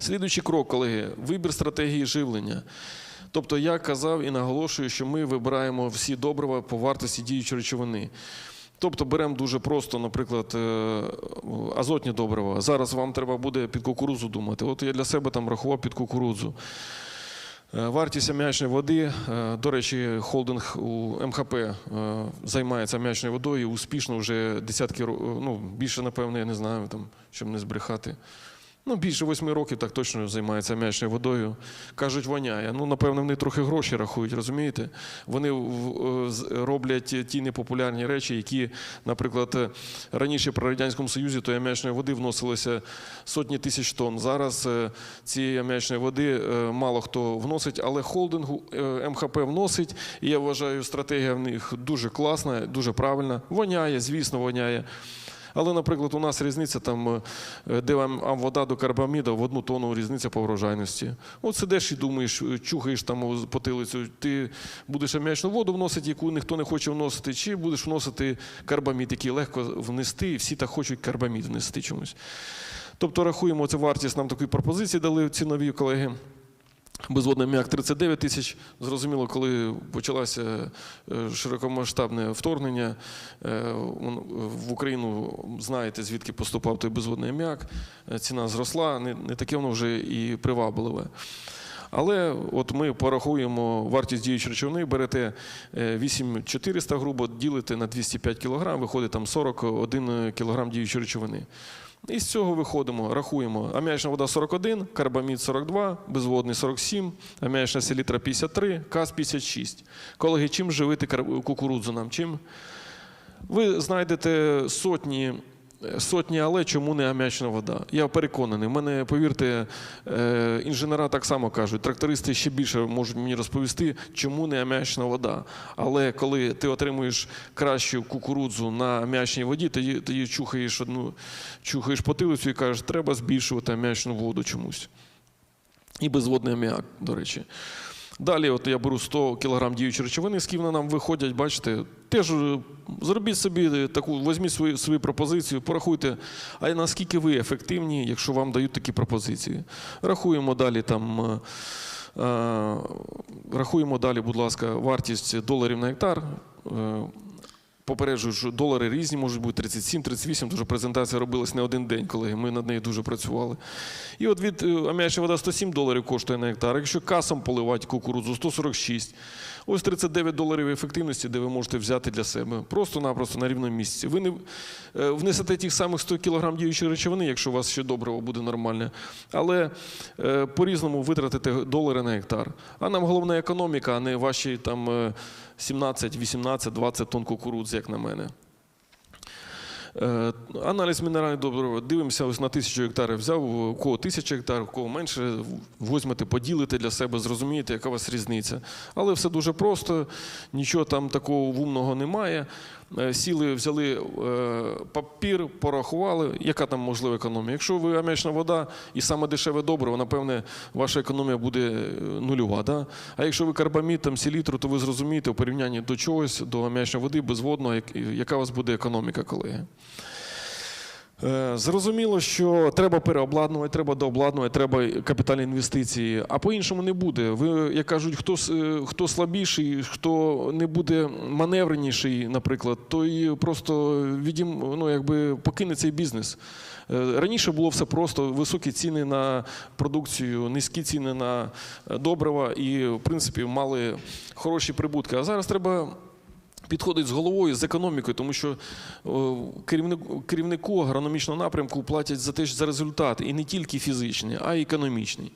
Слідуючий крок, колеги, вибір стратегії живлення. Тобто я казав і наголошую, що ми вибираємо всі добрива по вартості діючої речовини. Тобто беремо дуже просто, наприклад, е, азотні добрива. Зараз вам треба буде під кукурудзу думати. От я для себе там рахував під кукурудзу. Е, Вартість аміачної води, е, до речі, холдинг у МХП займається аміачною водою успішно вже десятки років, ну більше, напевно, я не знаю, там, щоб не збрехати. Ну, більше восьми років так точно займається аміачною водою. Кажуть, воняє. Ну, напевно, вони трохи гроші рахують, розумієте? Вони роблять ті непопулярні речі, які, наприклад, раніше при Радянському Союзі тої аміачної води вносилося сотні тисяч тонн. Зараз е, цієї аміачної води е, мало хто вносить, але холдингу е, МХП вносить. І я вважаю, стратегія в них дуже класна, дуже правильна. Воняє, звісно, воняє. Але, наприклад, у нас різниця там, е, де вода до карбаміда в одну тонну різниця по врожайності. От сидиш і думаєш, е, чухаєш там потилицю, ти будеш аміачну воду вносити, яку ніхто не хоче вносити, чи будеш вносити карбамід, який легко внести, і всі так хочуть карбамід внести чомусь. Тобто рахуємо цю вартість, нам такі пропозиції дали цінові колеги. Безводний м'як 39 тисяч. Зрозуміло, коли почалося е, широкомасштабне вторгнення е, в Україну, знаєте, звідки поступав той безводний м'як. Е, Ціна зросла, не, таке воно вже і привабливе. Але от ми порахуємо вартість діючої речовини, берете е, 8400 грубо, ділите на 205 кг, виходить там 41 кг діючої речовини. І з цього виходимо, рахуємо. Аміачна вода 41, карбамід 42, безводний 47, аміачна селітра 53, каз 56. Колеги, чим живити кукурудзу нам? Чим? Ви знайдете сотні, сотні але чому не аміачна вода? Я переконаний. У мене, повірте, е, інженера так само кажуть, трактористи ще більше можуть мені розповісти, чому не аміачна вода. Але коли ти отримуєш кращу кукурудзу на аміачній воді, тоді, тоді чухаєш одну, чухаєш потилицю і кажеш, треба збільшувати аміачну воду чомусь. І безводний аміак, до речі. Далі, от я беру 100 кг діючої речовини, з нам виходять, бачите, теж е, зробіть собі таку, візьміть свою, свою пропозицію, порахуйте, а наскільки ви ефективні, якщо вам дають такі пропозиції. Рахуємо далі там. е, е, Рахуємо далі, будь ласка, вартість доларів на гектар. Попереджую, що долари різні можуть бути 37-38, тому що презентація робилась не один день, колеги. Ми над нею дуже працювали. І от від е, вода 107 доларів коштує на гектар. Якщо касом поливати кукурудзу 146. Ось 39 доларів ефективності, де ви можете взяти для себе. Просто-напросто на рівному місці. Ви не е, внесете тих самих 100 кг діючої речовини, якщо у вас ще добриво буде нормальне. Але е, по-різному витратите долари на гектар. А нам головна економіка, а не ваші там е, 17, 18, 20 тонн кукурудзи, як на мене. Е, Аналіз мінеральних добрив. Дивимося ось на тисячу гектарів. Взяв у кого тисяча гектарів, у кого менше. возьмете, поділите для себе, зрозумієте, яка у вас різниця. Але все дуже просто, нічого там такого умного немає. Е, Сіли, взяли е, папір, порахували, яка там можлива економія. Якщо ви аміачна вода і саме дешеве добриво, напевне, ваша економія буде е, нульова. Да? А якщо ви карбамід, там сілітру, то ви зрозумієте у порівнянні до чогось, до аміачної води, безводного, яка у вас буде економіка, колеги. Е, Зрозуміло, що треба переобладнувати, треба дообладнувати, треба капітальні інвестиції, а по-іншому не буде. Ви, як кажуть, хто, хто слабіший, хто не буде маневреніший, наприклад, той просто відім, ну, якби покине цей бізнес. Е, Раніше було все просто: високі ціни на продукцію, низькі ціни на е, добрива і, в принципі, мали хороші прибутки. А зараз треба підходить з головою, з економікою, тому що о, керівнику, керівнику агрономічного напрямку платять за те, за результат, і не тільки фізичний, а й економічний.